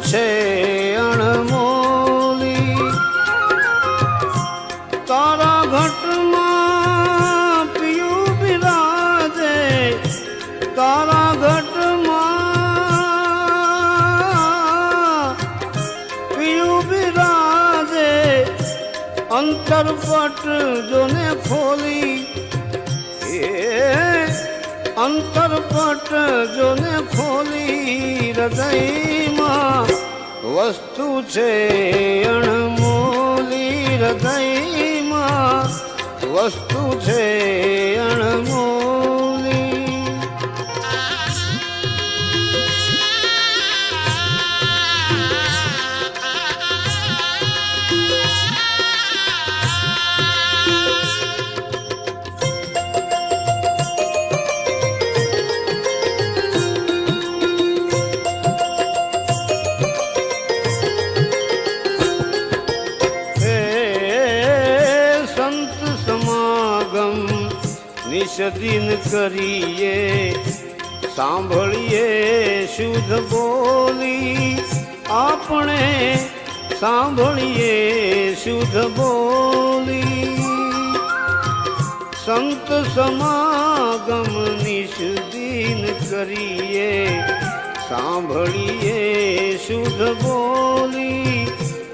છે અણમોલી. તારા ઘટમાં પિયું બિરાજે. તારા ઘટમાં પિયું બિરાજે. અંતરપટ જોને ખોલી. એ અંતરપટ જોને ખોલી. હૃદયમાં વસ્તુ છે અણમોલી હૃદયમાં. વસ્તુ છે અણમોલી નિષદિન કરીએ, સાંભળીએ, શુદ્ધ બોલી. આપણે સાંભળીએ, શુદ્ધ બોલી. સંત સમાગમ નિષદિન કરીએ, સાંભળીએ, શુદ્ધ બોલી.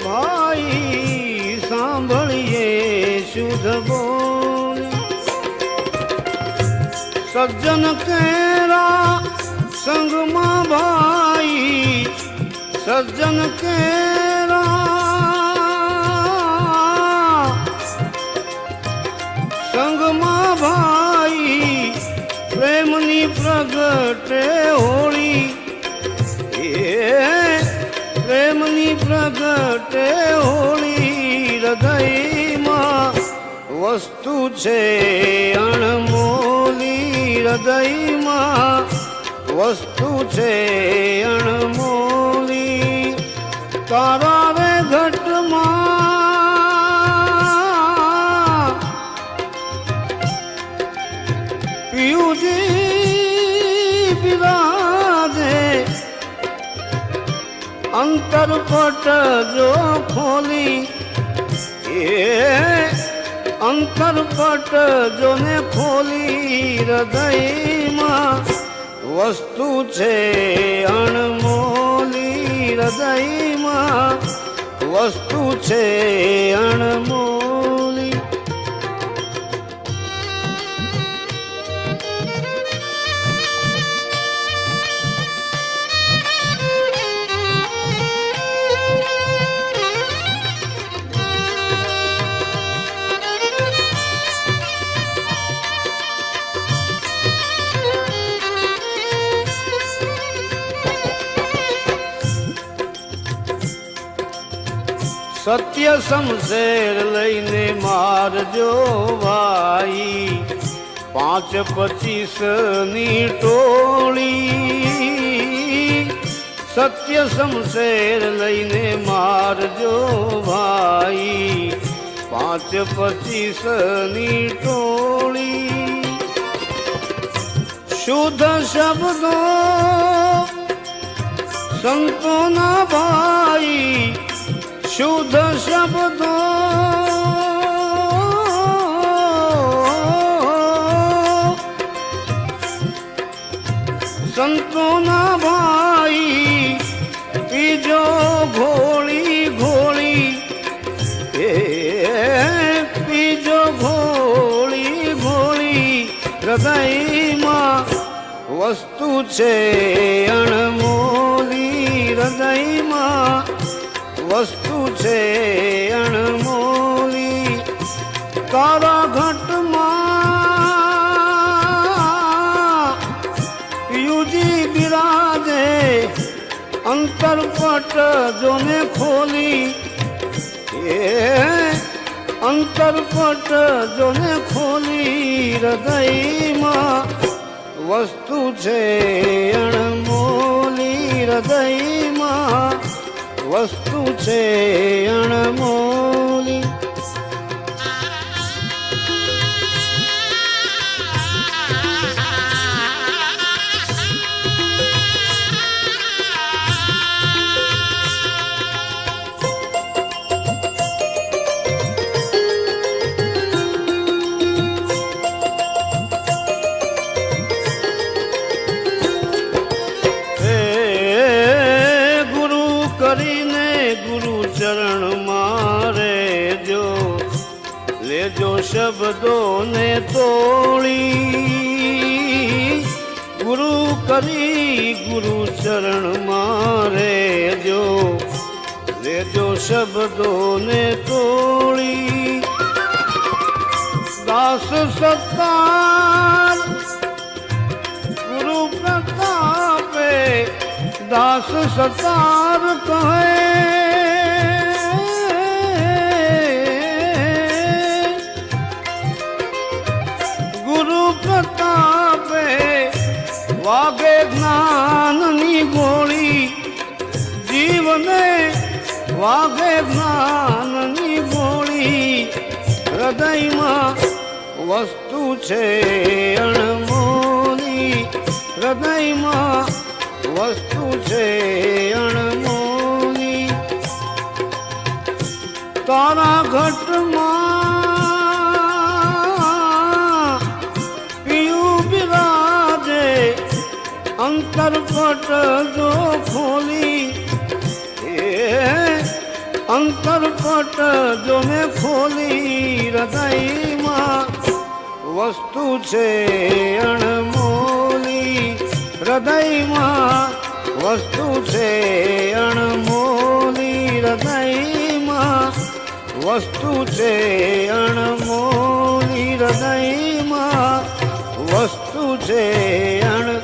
ભાઈ, સાંભળીએ, શુદ્ધ બોલી. સજ્જન કેરા સંગમાં ભાઈ, સજ્જન કેરા સંગમાં ભાઈ, પ્રેમની પ્રગટે હોળી, એ પ્રેમની પ્રગટે હોળી, હૃદયમાં વસ્તુ છે અણમોલી હૃદયમાં વસ્તુ છે અણમોલી. તારા રે ઘટમાં પિયુજી બિરાજે. અંતરપટ જો ખોલી એ અંતરપટ જોને ખોલી હૃદયમાં. વસ્તુ છે અણમોલી હૃદયમાં. વસ્તુ છે અણમોલી સત્ય સમશેર લઈને મારજો ભાઈ પાંચ પચીસની ટોળી. સત્ય સમશેર લઈને મારજો ભાઈ પાંચ પચીસની ટોળી. શુદ્ધ શબ્દો સંતોના ભાઈ. શુદ્ધ શબ્દો. સંતોના ભાઈ પીજો ઘોળી ઘોળી એ પીજો ઘોળી ઘોળી હૃદયમાં વસ્તુ છે. અંતરપટ જોને ખોલી. એ અંતરપટ જોને ખોલી હૃદયમાં વસ્તુ છે અણમોલી હૃદયમાં વસ્તુ છે અણમોલી લેજો શબ્દોને તોળી, ગુરુ કરી ગુરુ ચરણ મારે જો લેજો શબ્દોને તોળી. દાસ સત્તાર ગુરુ પ્રતાપે દાસ સતાર કહે વાગે જ્ઞાનની ગોળી હૃદયમાં વસ્તુ છે અણમોની હૃદયમાં વસ્તુ છે અણમોની તારા ઘટમાં પિયું બિરાજે અંતરપટ જો અંતરપટ જો મેં ખોલી હૃદયમાં, વસ્તુ છે અણમોલી. હૃદયમાં વસ્તુ છે અણમોલી. હૃદયમાં વસ્તુ છે અણમોલી. હૃદયમાં વસ્તુ છે અણ